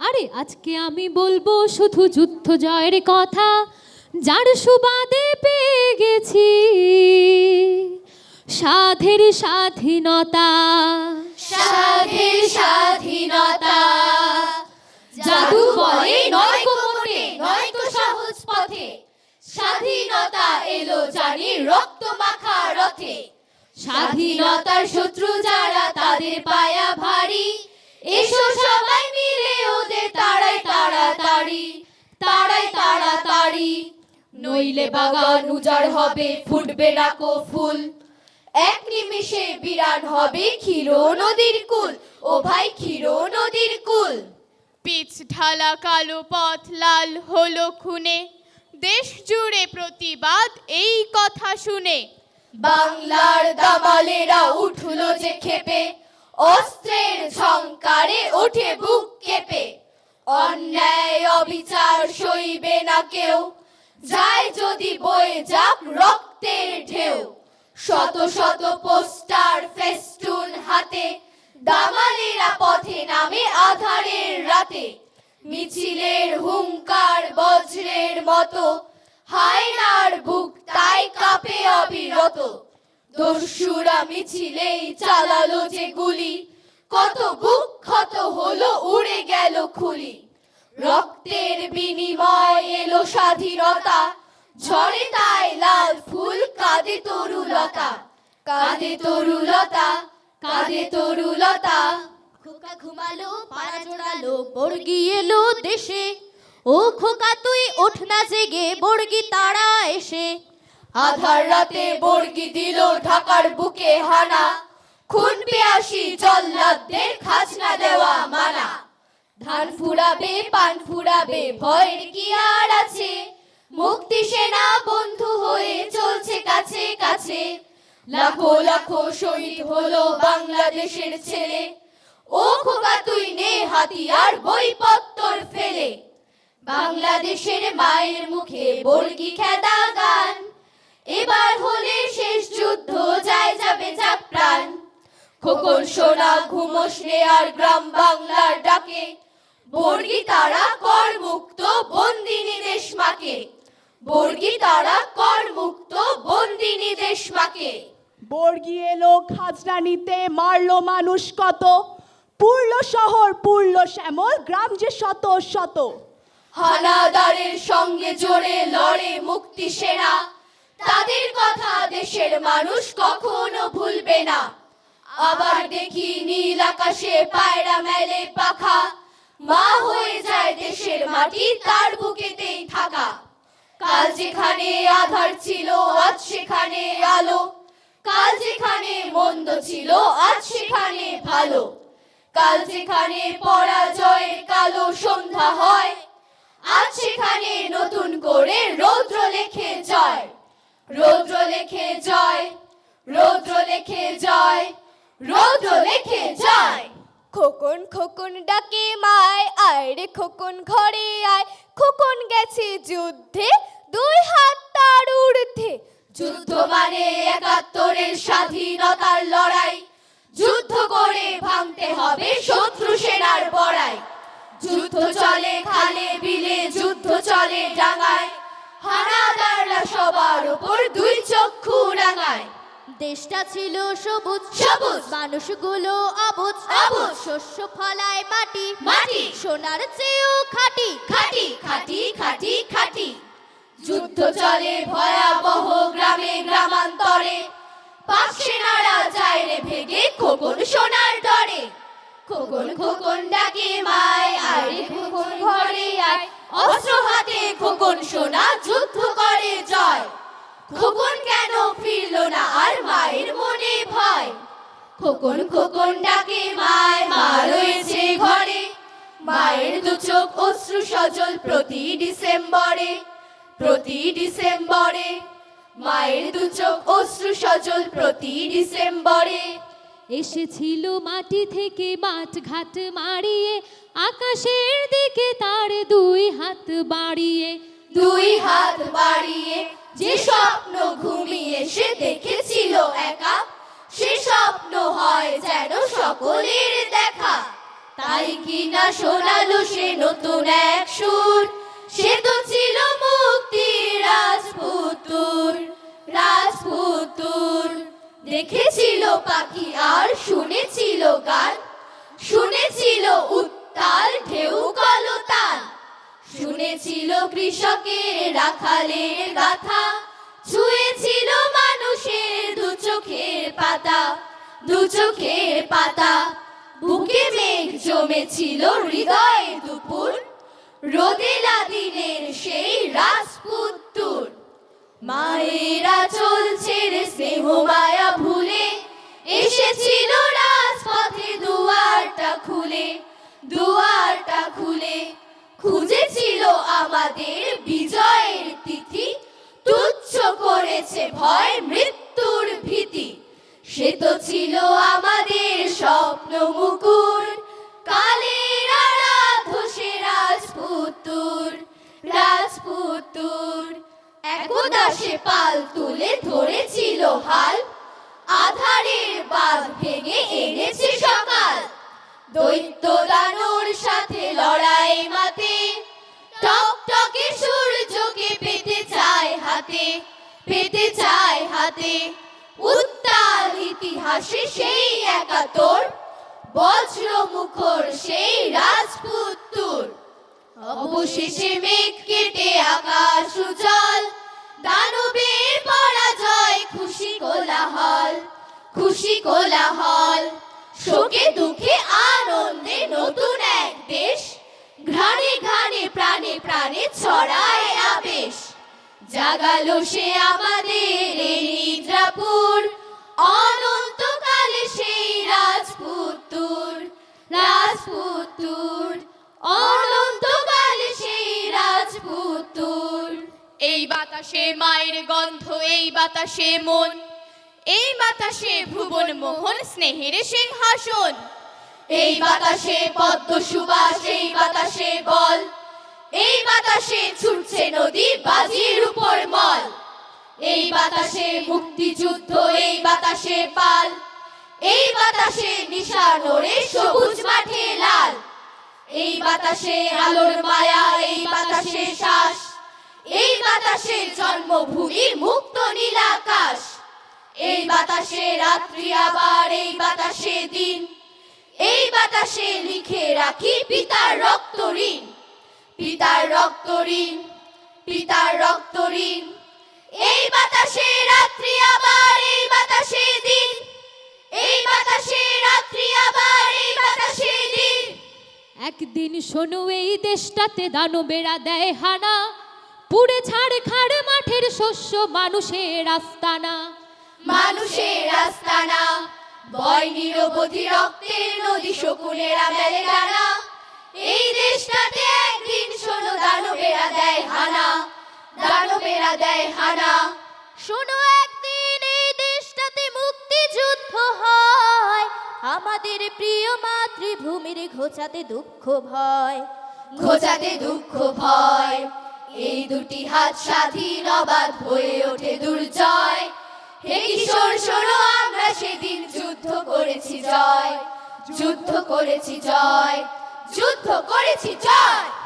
আরে, আজকে আমি বলব শুধু যুদ্ধ জয়ের কথা। যার সুবাদে পেয়ে গেছি সাধের স্বাধীনতা। সাধের স্বাধীনতা। জাদু বলে নয় কোমরে নয় তো সহজ পথে। স্বাধীনতা এলো জানি রক্ত মাখা রথে। স্বাধীনতার শত্রু যারা তাদের পায়া ভারী। এসো সবাই মিলে ওদের তাড়াই তাড়াতাড়ি তাড়াই তাড়াতাড়ি। নইলে বাগান উজাড় হবে ফুটবে না কো ফুল এক নিমিষে বিরান হবে ক্ষীর নদীর কুল। ও ভাই ক্ষীর নদীর কুল। পিচ ঢালা কালো পথ লাল হলো খুনে। দেশ জুড়ে প্রতিবাদ এই কথা শুনে। বাংলার দামালেরা উঠল যে খেপে। অস্ত্রের ঝংকারে ওঠে বুক কেঁপে। অন্যায় অবিচার সইবে না কেউ। যায় যদি বয়ে যাক রক্তের ঢেউ। শত শত পোস্টার ফেস্টুন হাতে, দামালেরা পথে নামে আধারের রাতে। মিছিলের হুঙ্কার বজ্রের মতো, হায়নার বুক তাই কাঁপে অবিরত। দস্যুরা মিছিলেই চালালো যে গুলি। কত বুক ক্ষত হলো, উড়ে গেল খুলি। রক্তের বিনিময় এলো স্বাধীনতা। ঝরে তাই লাল ফুল, কাঁদে তরুলতা। কাঁদে তরুলতা কাঁদে তরুলতা। খোকা ঘুমালো, পাড়া জোড়ালো, বর্গি এলো দেশে। ও খোকা তুই ওঠ না জেগে, বর্গি তারা এসে। আধার রাতে বর্গি দিল ঢাকার বুকে হানা। খুন পেয়াসি জল্লাদদের খাজনা দেওয়া মানা। ধান ফুরাবে, পান ফুরাবে, ভয়ের কি আর আছে? মুক্তি সেনা বন্ধু হয়ে চলছে কাছে কাছে। লাখো লাখো শহীদ হলো বাংলাদেশের ছেলে। ও খোকা, তুই নে হাতিয়ার বইপত্তর ফেলে। বাংলাদেশের মায়ের মুখে বর্গি খেদা গান। এবার হলে শেষ যুদ্ধ যায় যাবে যা প্রাণ। খোকন সোনা ঘুমোস আর গ্রাম বাংলার ডাকে। বর্গি তারা কর মুক্ত বন্দিনী দেশ মাকে। বর্গি তারা কর মুক্ত বন্দিনী দেশ মাকে। বর্গি এলো খাজনা নিতে মারলো মানুষ কত? পুরল শহর পুরল শ্যামল গ্রাম যে শত শত। হানাদারের সঙ্গে জোরে লড়ে মুক্তি সেনা। তাদের কথা দেশের মানুষ কখনো ভুলবে না। আবার দেখি নীল আকাশে পায়রা মেলে পাখা। মা হয়ে যায় দেশের মাটি, তার বুকেতেই থাকা। কাল যেখানে আধার ছিল, আজ সেখানে আলো। কাল যেখানে মন্দ ছিল, আজ সেখানে ভালো। কাল যেখানে পরাজয়ের কালো সন্ধ্যা হয়, আজ সেখানে নতুন করে রৌদ্র লেখে জয়। রৌদ্র লেখে জয়, রৌদ্র লেখে জয়, রৌদ্র লেখে জয়। খোকন খোকন ডাকে মায়, আয় রে খোকন ঘরে আয়। খোকন গেছে যুদ্ধে, দুই হাত তার ঊর্ধ্বে। যুদ্ধ মানে একাত্তরের স্বাধীনতার লড়াই। যুদ্ধ করে ভাঙতে হবে শত্রু সেনার বড়াই। যুদ্ধ চলে খালে বিলে, যুদ্ধ চলে ডাঙায়। হানাদাররা সবার উপর দুই চক্ষু রাঙায় দেশটা ছিল সবুজ সবুজ। মানুষগুলো অবুজ অবুজ। শস্য ফলায় মাটি মাটি। সোনার চেয়েও খাটি খাটি খাটি খাটি খাটি যুদ্ধ চলে ভয়াবহ গ্রামে গ্রামান্তরে পাক সেনারা যায় রে ভেগে খোকন সোনার ডরে খোকন খোকন ডাকে খোকন সোনা যুদ্ধ করে জয়। খোকন কেন ফিরল না আর মায়ের মনে ভয়? খোকন খোকন ডাকে মায় মা রয়েছে ঘরে। মায়ের দু চোখ অশ্রু সজল প্রতি ডিসেম্বরে প্রতি ডিসেম্বরে। মায়ের দু চোখ অশ্রু সজল প্রতি ডিসেম্বরে। এসেছিল মাটি থেকে মাঠ ঘাট মারিয়ে আকাশের দিকে তার দুই হাত বাড়িয়ে। দুই হাত বাড়িয়ে যে স্বপ্ন ঘুমিয়ে সে দেখেছিল একা, সে স্বপ্ন হয় যেন সকলের দেখা। তাই কি না শোনালো সে নতুন এক সুর, সে তো ছিল মুক্তির রাজপুতুর রাজপুতুর। দেখেছিল পাখি আর শুনেছিল গান, শুনেছিল উত্তাল ঢেউ কলতান। শুনেছিল কৃষকের রাখালের গাথা, ছুঁয়েছিল মানুষের দু চোখের পাতা, দু চোখের পাতা। বুকে মেঘ জমেছিল হৃদয়ে দুপুর রোদেলা দিনের সেই রাজপুত্তুর মায়েরা চলছে রে স্নেহ মায়া ভুলে, এসেছিল রাজপথে দুয়ারটা খুলে। খুঁজেছিল আমাদের বিজয়ের তিথি। তুচ্ছ করেছে ভয় মৃত্যুর ভীতি। সে তো ছিল আমাদের স্বপ্ন মুকুর। কালের রাজপুতুর রাজপুতুর। একদা সে পাল তুলে ধরেছিল হাল। আধারের বাঁধ ভেঙে এনেছে সকাল। দৈত্য দানর পেতে চায় হাতে। উত্তাল ইতিহাসে সেই একাত্তর বজ্র মুখর সেই রাজপুত্তুর অবশেষে মেঘ কেটে আকাশ উজ্জ্বল, দানবের পরাজয় খুশি কোলাহল খুশি কোলাহল। শোকে দুঃখে আনন্দে নতুন এক দেশ, ঘ্রাণে ঘ্রাণে জাগালো সে আমাদের নিদ্রাপুর। অনন্তকালে সেই রাজপুত্তুর রাজপুত্তুর অনন্তকালে সেই রাজপুত্তুর এই বাতাসে মায়ের গন্ধ এই বাতাসে মন এই বাতাসে ভুবন মোহন স্নেহের সিংহাসন। এই বাতাসে পদ্ম সুবাস এই বাতাসে বল এই বাতাসে ছুটছে নদী বাজির উপর মল এই বাতাসে মুক্তিযুদ্ধ এই বাতাসে পাল এই বাতাসে নিশানোরে সবুজ মাঠে লাল এই বাতাসে আলোর মায়া এই বাতাসে শ্বাস এই বাতাসে জন্মভূমি মুক্ত নীলাকাশ এই বাতাসে রাত্রি আবার এই বাতাসে দিন এই বাতাসে লিখে রাখি পিতার রক্ত ঋণ পিতার রক্ত ঋণ, পিতার রক্ত ঋণ। এই বাতাসে রাত্রি আবার, এই বাতাসে দিন। এই বাতাসে রাত্রি আবার, এই বাতাসে দিন। একদিন শোনো, এই দেশটাতে দানবেরা দেয় হানা। পুড়ে ছাড় খাড় মাঠের শস্য, মানুষের আস্তানা। মানুষের আস্তানা। বয় নিরবধি রক্তের নদী, শকুনেরা মেলে ডানা এই দেশটাতে একদিন শোনো, দানবেরা দেয় হানা, দানবেরা দেয় হানা। শোনো একদিন এই দেশটাতে মুক্তিযুদ্ধ হয়, আমাদের প্রিয় মাতৃভূমির ঘোচাতে দুঃখ ভয়। খোঁজাতে দুঃখ ভয়, এই দুটি হাত স্বাধীন অবাধ হয়ে ওঠে দুর্জয়। হে কিশোর, শোনো আমরা সেদিন যুদ্ধ করেছি জয়, যুদ্ধ করেছি জয়। যুদ্ধ করেছি জয়!